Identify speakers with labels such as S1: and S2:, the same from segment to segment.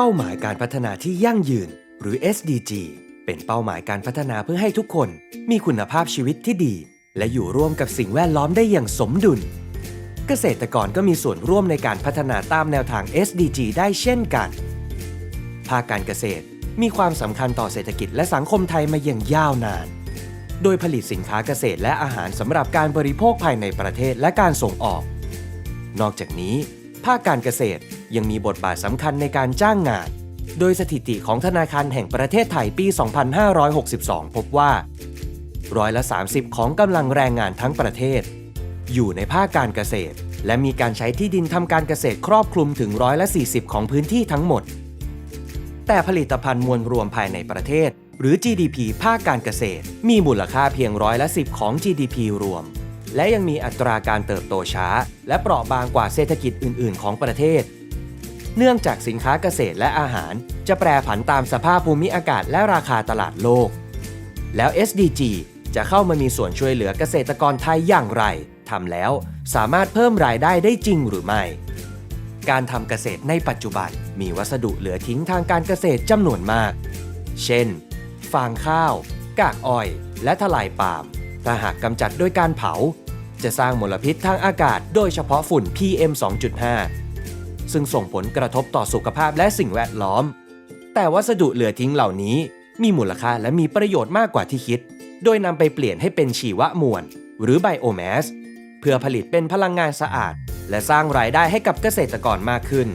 S1: เป้าหมายการพัฒนาที่ยั่งยืน หรือ SDG เป็นเป้าหมายการพัฒนาเพื่อให้ทุกคนมีคุณภาพชีวิตที่ดี และอยู่ร่วมกับสิ่งแวดล้อมได้อย่างสมดุล เกษตรกรก็มีส่วนร่วมในการพัฒนาตามแนวทาง SDG ได้เช่นกัน ภาคการเกษตรมีความสำคัญต่อเศรษฐกิจและสังคมไทยมาอย่างยาวนาน โดยผลิตสินค้าเกษตรและอาหารสำหรับการบริโภคภายในประเทศและการส่งออก นอกจากนี้ ภาคการเกษตร ยังมีบทบาทสำคัญในการจ้างงาน โดยสถิติของธนาคารแห่งประเทศไทยปี 2562 พบว่าร้อยละ 30 ของกำลังแรงงานทั้งประเทศ อยู่ในภาคการเกษตร และมีการใช้ที่ดินทำการเกษตรครอบคลุมถึงร้อยละ 40 ของพื้นที่ทั้งหมด แต่ผลิตภัณฑ์มวลรวมภายในประเทศ หรือ GDP ภาคการเกษตร มีมูลค่าเพียงร้อยละ 10 ของ GDP รวม และยังมีอัตราการเติบโตช้า และเปราะบางกว่าเศรษฐกิจอื่น ๆ ของประเทศ เนื่องจากสินค้าเกษตรและอาหาร จะแปรผันตามสภาพภูมิอากาศและราคาตลาดโลก แล้ว SDG จะเข้ามามีส่วนช่วยเหลือเกษตรกรไทยอย่างไรทำแล้วสามารถเพิ่มรายได้ได้จริงหรือไม่ การทำเกษตรในปัจจุบันมีวัสดุเหลือทิ้งทางการเกษตรจำนวนมาก เช่น ฟางข้าว กากอ้อย และทลายปาล์มถ้าหากกำจัดด้วยการเผา จะสร้างมลพิษทางอากาศ โดยเฉพาะฝุ่น PM 2.5 ซึ่งส่งผลกระทบต่อสุขภาพและสิ่งแวดล้อม แต่วัสดุเหลือทิ้งเหล่านี้มีมูลค่าและมีประโยชน์มากกว่าที่คิด โดยนำไปเปลี่ยนให้เป็นชีวมวล หรือไบโอแมส เพื่อผลิตเป็นพลังงานสะอาด และสร้างรายได้ให้กับเกษตรกรมากขึ้น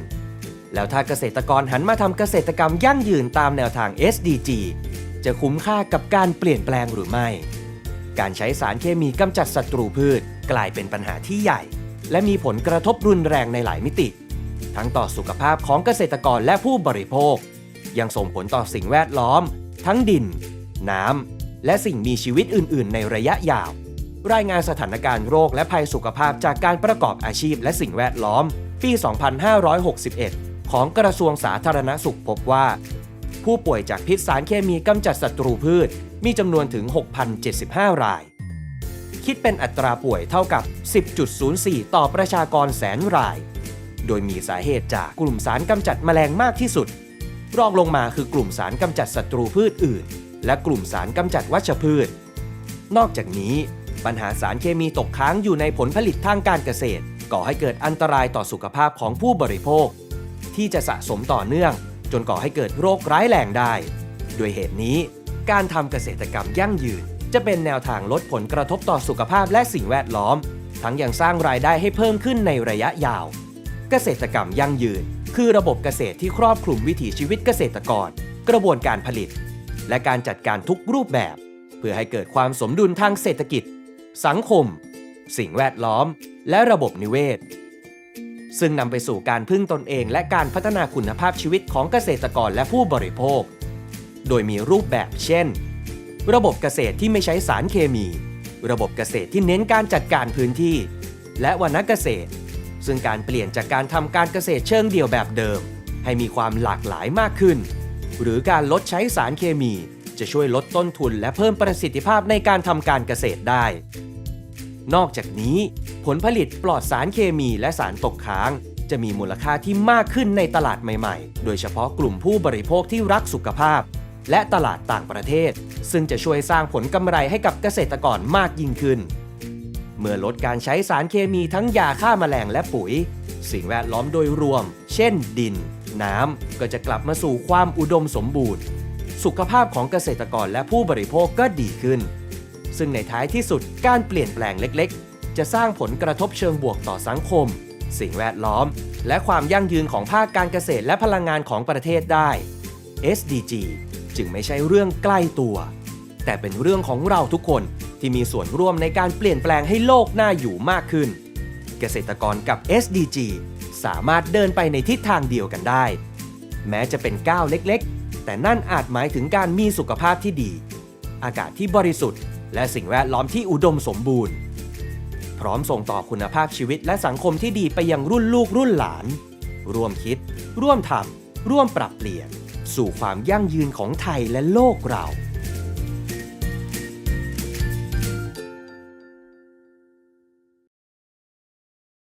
S1: แล้วถ้าเกษตรกรหันมาทำเกษตรกรรมยั่งยืนตามแนวทาง SDG จะคุ้มค่ากับการเปลี่ยนแปลงหรือไม่ การใช้สารเคมีกำจัดศัตรูพืช กลายเป็นปัญหาที่ใหญ่ และมีผลกระทบรุนแรงในหลายมิติ ทั้งต่อสุขภาพของเกษตรกรและผู้บริโภค ยังส่งผลต่อสิ่งแวดล้อม ทั้งดิน น้ำ และสิ่งมีชีวิตอื่น ๆ ในระยะยาว รายงานสถานการณ์โรคและภัยสุขภาพจากการประกอบอาชีพและสิ่งแวดล้อม ปี 2561 ของกระทรวงสาธารณสุขพบว่า ผู้ป่วยจากพิษสารเคมีกำจัดศัตรูพืชมีจำนวนถึง 6,075 ราย คิดเป็นอัตราป่วยเท่ากับ 10.04 ต่อประชากรแสนราย โดยมีสาเหตุจากกลุ่มสารกำจัดแมลงมากที่สุด รองลงมาคือกลุ่มสารกำจัดศัตรูพืชอื่น และกลุ่มสารกำจัดวัชพืช นอกจากนี้ ปัญหาสารเคมีตกค้างอยู่ในผลผลิตทางการเกษตร ก่อให้เกิดอันตรายต่อสุขภาพของผู้บริโภค ที่จะสะสมต่อเนื่อง จนก่อให้เกิดโรคร้ายแรงได้ ด้วยเหตุนี้ การทำเกษตรกรรมยั่งยืน จะเป็นแนวทางลดผลกระทบต่อสุขภาพและสิ่งแวดล้อม ทั้งยังสร้างรายได้ให้เพิ่มขึ้นในระยะยาว เกษตรกรรมยั่งยืน คือระบบเกษตรที่ครอบคลุมวิถีชีวิตเกษตรกร กระบวนการผลิต และการจัดการทุกรูปแบบ เพื่อให้เกิดความสมดุลทางเศรษฐกิจ สังคม สิ่งแวดล้อม และระบบนิเวศ ซึ่งนำไปสู่การพึ่งตนเอง และการพัฒนาคุณภาพชีวิตของเกษตรกรและผู้บริโภค โดยมีรูปแบบเช่น ระบบเกษตรที่ไม่ใช้สารเคมี ระบบเกษตรที่เน้นการจัดการพื้นที่ และวรรณเกษตร ซึ่งการเปลี่ยนจากการทำการเกษตรเชิงเดี่ยวแบบเดิม ให้มีความหลากหลายมากขึ้น หรือการลดใช้สารเคมี จะช่วยลดต้นทุนและเพิ่มประสิทธิภาพในการทำการเกษตรได้ นอกจากนี้ ผลผลิตปลอดสารเคมีและสารตกค้าง จะมีมูลค่าที่มากขึ้นในตลาดใหม่ๆ โดยเฉพาะกลุ่มผู้บริโภคที่รักสุขภาพ และตลาดต่างประเทศ ซึ่งจะช่วยสร้างผลกำไรให้กับเกษตรกรมากยิ่งขึ้น เมื่อลดการใช้สารเคมีทั้งยาฆ่าแมลงและปุ๋ย สิ่งแวดล้อมโดยรวม เช่น ดิน น้ำก็จะกลับมาสู่ความอุดมสมบูรณ์ สุขภาพของเกษตรกรและผู้บริโภคก็ดีขึ้น ซึ่งในท้ายที่สุดการเปลี่ยนแปลงเล็กๆ จะสร้างผลกระทบเชิงบวกต่อสังคม สิ่งแวดล้อม และความยั่งยืนของภาคการเกษตรและพลังงานของประเทศได้ SDG จึงไม่ใช่เรื่องใกล้ตัว แต่เป็นเรื่องของเราทุกคน ที่มีส่วนร่วมในการเปลี่ยนแปลงให้โลกน่าอยู่มากขึ้น เกษตรกรกับ SDG สามารถเดินไปในทิศทางเดียวกันได้ แม้จะเป็นก้าวเล็กๆ แต่นั่นอาจหมายถึงการมีสุขภาพที่ดี อากาศที่บริสุทธิ์ และสิ่งแวดล้อมที่อุดมสมบูรณ์ พร้อมส่งต่อคุณภาพชีวิตและสังคมที่ดีไปยังรุ่นลูกรุ่นหลาน ร่วมคิด ร่วมทำร่วมปรับเปลี่ยน สู่ความยั่งยืนของไทยและโลกเรา